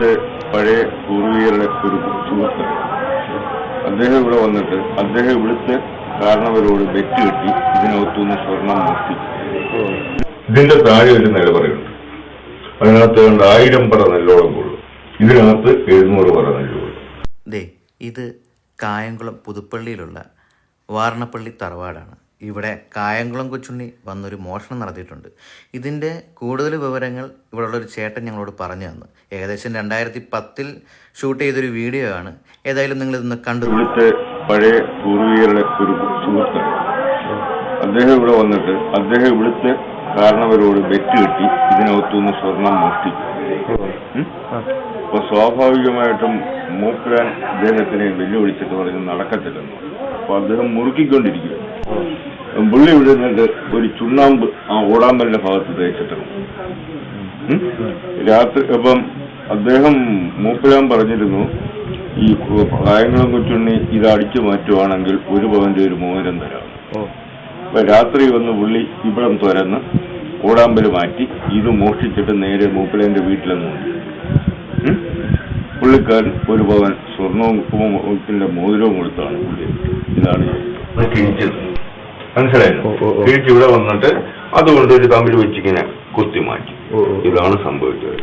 ഇവിടുത്തെ പഴയ പൂർവികരുടെ ഒരു സുഹൃത്ത്. അദ്ദേഹം ഇവിടെ വന്നിട്ട് അദ്ദേഹം ഇവിടുത്തെ കാരണവരോട് വെറ്റ് കെട്ടി ഇതിനകത്തുനിന്ന് സ്വർണം മോഷ്ടിച്ചു ഇതിന്റെ താഴെ ഒരു നിലവറയുണ്ട് അതിനകത്ത് കണ്ട് ആയിരം പറ നെല്ലോളം കൊള്ളും ഇതിനകത്ത് എഴുന്നൂറ് പറ നെല്ലുകൊള്ളും ദേ ഇത് കായംകുളം പുതുപ്പള്ളിയിലുള്ള വാർണപ്പള്ളി തറവാടാണ്. ഇവിടെ കായംകുളം കൊച്ചുണ്ണി വന്നൊരു മോഷണം നടത്തിയിട്ടുണ്ട്. ഇതിന്റെ കൂടുതൽ വിവരങ്ങൾ ഇവിടെയുള്ളൊരു ചേട്ടൻ ഞങ്ങളോട് പറഞ്ഞു തന്നു. ഏകദേശം രണ്ടായിരത്തി പത്തിൽ ഷൂട്ട് ചെയ്തൊരു വീഡിയോ ആണ്. ഏതായാലും നിങ്ങൾ ഇതൊന്ന് കണ്ടു ഇവിടുത്തെ പഴയ പൂർവികരുടെ ഒരു സുഹൃത്ത്. അദ്ദേഹം ഇവിടെ വന്നിട്ട് അദ്ദേഹം ഇവിടുത്തെ കാരണവരോട് വെറ്റ് കെട്ടി ഇതിനകത്തുനിന്ന് സ്വർണം മോഷ്ടിച്ചു അപ്പോൾ അപ്പൊ സ്വാഭാവികമായിട്ടും മൂപ്പിലാൻ അദ്ദേഹത്തിനെ വെല്ലുവിളിച്ചിട്ട് പറഞ്ഞ് നടക്കത്തില്ലെന്ന് അപ്പോൾ അപ്പൊ അദ്ദേഹം മുറുക്കിക്കൊണ്ടിരിക്കുക പുള്ളി വിടുന്നിട്ട് ഒരു ചുണ്ണാമ്പ് ആ ഓടാമ്പലിന്റെ ഭാഗത്ത് തേച്ചിട്ടുണ്ട് രാത്രി അപ്പം അദ്ദേഹം മൂപ്പിലാൻ പറഞ്ഞിരുന്നു ഈ കായംകുളം കൊച്ചുണ്ണി ഇത് അടിച്ചു മാറ്റുവാണെങ്കിൽ ഒരു പവന്റെ ഒരു മോഹരം തരാം. അപ്പൊ രാത്രി വന്ന് പുള്ളി ഇവിടം തുരന്ന് ഓടാമ്പൽ മാറ്റി ഇത് മോഷ്ടിച്ചിട്ട് നേരെ മൂപ്പിലേന്റെ വീട്ടിലെന്ന്? പുള്ളിക്കാരൻ ഒരു പവൻ സ്വർണവും ഉപ്പും മോതിരവും കൊടുത്താണ് പുള്ളി ഇതാണ് കിഴിച്ചത്. മനസ്സിലായല്ലോ തിരിച്ചിവിടെ വന്നിട്ട് അതുകൊണ്ട് ഒരു തമ്മിൽ വെച്ചിങ്ങനെ കുത്തി മാറ്റി. ഇതാണ് സംഭവിച്ചത്.